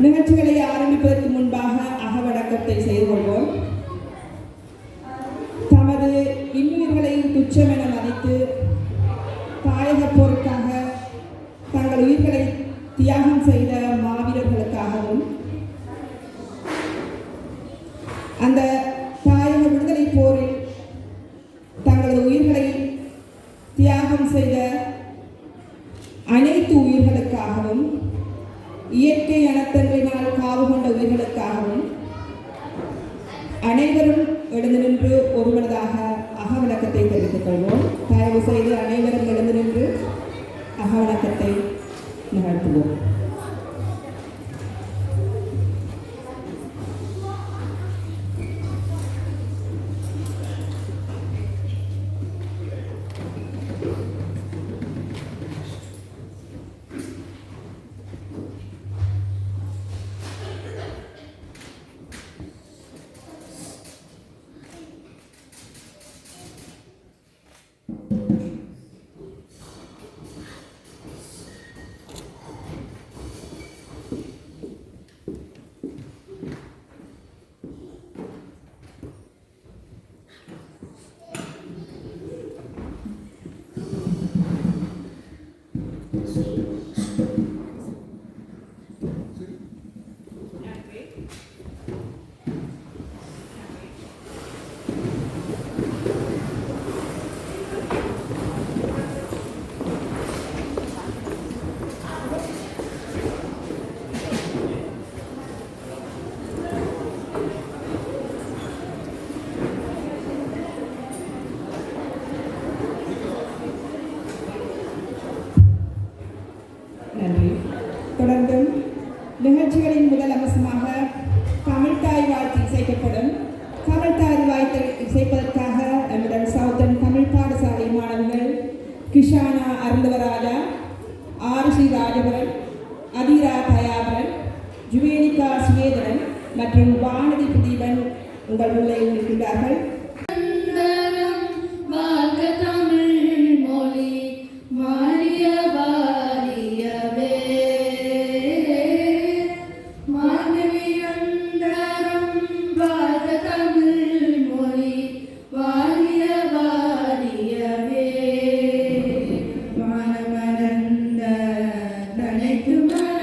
நிகழ்ச்சிகளை ஆரம்பிப்பதற்கு முன்பாக அகவடக்கத்தை செய்து கொள்வோம். தமது இன்னுயிர்களை என மதித்து தாயக போருக்காக தங்கள் உயிர்களை தியாகம் செய்த மாவீரர்களுக்காகவும் அந்த தாயக விடுதலை போரில் தங்களது உயிர்களை தியாகம் செய்த அனைத்து உயிர்களுக்காகவும் இயற்கை அனர்த்தங்களினால் காவு கொண்ட உயிர்களுக்காகவும் அனைவரும் எழுந்து நின்று ஒருமனதாக அகவணக்கத்தை தெரிவித்துக் கொள்வோம். தயவு செய்து அனைவரும் எழுந்து நின்று அகவணக்கத்தை நிகழ்த்துவோம். நன்றி தொடர்ந்தும் நிகழ்ச்சிகளின் முதல் அம்சமாக தமிழ்தாய் வாழ்த்து இசைக்கப்படும் தமிழ்தாய் வாழ்த்து இசைப்பதற்காக நம்முடன் சவுத்தன் தமிழ் பாடசாலை மாணவர்கள் கிஷானா அருந்தவராஜா ஆர்ஷி ராஜபரன் அதிரா தயாபரன் ஜுவேனிகா சுவேதரன் மற்றும் வானதி பிரதீபன் உங்கள் உள்ளே இருக்கின்றார்கள். wonder